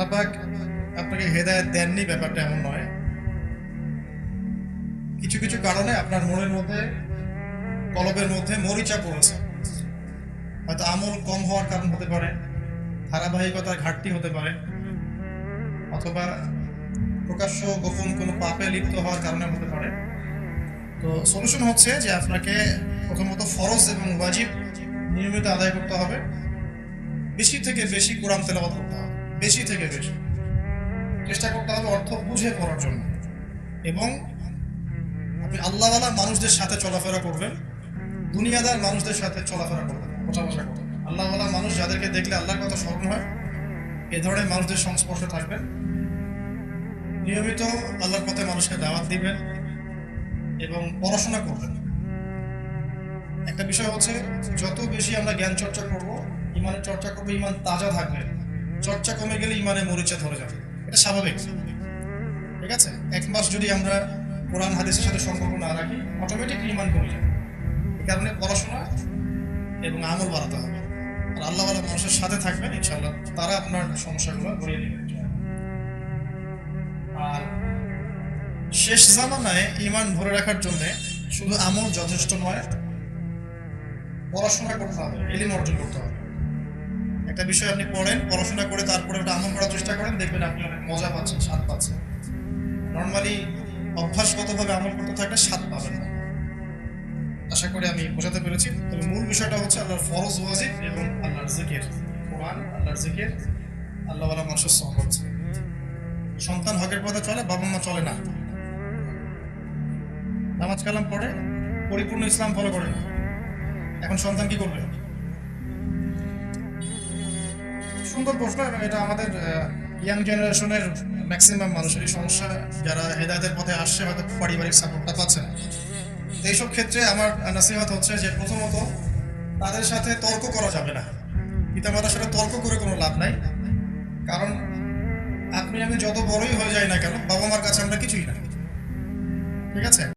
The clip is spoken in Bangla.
আল্লাহ পাক আপনাকে হেদায়েত দেননি, ব্যাপারটা এমন নয়। কিছু কিছু কারণে আপনার মনের মধ্যে, কলবের মধ্যে মরিচা পড়েছে। হয়তো আমল কম হওয়ার কারণ হতে পারে, ধারাবাহিকতার ঘাটতি হতে পারে, অথবা প্রকাশ্য গোপন কোনো পাপে লিপ্ত হওয়ার কারণে হতে পারে। তো সলিউশন হচ্ছে যে আপনাকে প্রথমত ফরজ এবং ওয়াজিব নিয়মিত আদায় করতে হবে। বেশি থেকে বেশি কোরআন তেলাবাদ করতে হবে। বেশি থেকে বেশি। চেষ্টা করতে হবে অর্থ বুঝে পড়ার জন্য। এবং আপনি আল্লাহওয়ালা মানুষদের সাথে চলাফেরা করবেন, দুনিয়াদার মানুষদের সাথে চলাফেরা করবেন ওঠা বসা করবেন। আল্লাহওয়ালা মানুষ যাদেরকে দেখলে আল্লাহর কথা স্মরণ হয়, এ ধরনের মানুষদের সংস্পর্শে থাকবেন। নিয়মিত আল্লাহর পথে মানুষকে দাওয়াত দিবেন এবং পড়াশোনা করবেন। একটা বিষয় হচ্ছে, যত বেশি আমরা জ্ঞান চর্চা করব, ইমানের চর্চা করব, ইমান তাজা থাকবে। চর্চা কমে গেলে ইমানে মরিচা ধরে যাবে। এটা স্বাভাবিক। ঠিক আছে? এক মাস যদি আমরা কোরআন, হাদিসের সাথে সম্পর্ক না রাখি অটোমেটিক ইমান কমে যাবে। এই কারণে পড়াশোনা এবং আমল বাড়াতে হবে। আর আল্লাহ মানুষের সাথে থাকবেন ইনশাল্লাহ তারা আপনার সমস্যাগুলো গড়িয়ে নেবেন আর শেষ জামানায় ইমান ধরে রাখার জন্য শুধু আমল যথেষ্ট নয়, পড়াশোনা করতে হবে, এলিম অর্জন করতে হবে। একটা বিষয় আপনি পড়েন, পড়াশোনা করে তারপরে ওটা আমল করার চেষ্টা করেন, দেখবেন আপনি অনেক মজা পাচ্ছেন, স্বাদ পাচ্ছেন। নর্মালি অভ্যাসগতভাবে আমল করতে থাকলে স্বাদ পাবেন না। আশা করি আমি বোঝাতে পেরেছি। তবে মূল বিষয়টা হচ্ছে আল্লাহর ফরজ ওয়াজিব এবং আল্লাহর জিকির। কোরআন, আল্লাহর জিকির, আল্লাহওয়ালা মানুষের সহবত সন্তান হকের পথে চলে, বাবা মা চলে না। নামাজ কালাম পড়ে, পরিপূর্ণ ইসলাম ফলো করে না। এখন সন্তান কি করবে? সুন্দর প্রশ্ন এবং এটা আমাদের ইয়াং জেনারেশনের ম্যাক্সিমাম মানুষেরই সমস্যা। যারা হেদায়তের পথে আসছে, হয়তো পারিবারিক সাপোর্টটা পাচ্ছে এইসব ক্ষেত্রে আমার নাসিহাত হচ্ছে যে প্রথমত, তাদের সাথে তর্ক করা যাবে না। পিতামাতার সাথে তর্ক করে কোনো লাভ নাই। কারণ, আপনি আমি যত বড়ই হয়ে যাই না কেন বাবা মার কাছে আমরা কিছুই না। ঠিক আছে?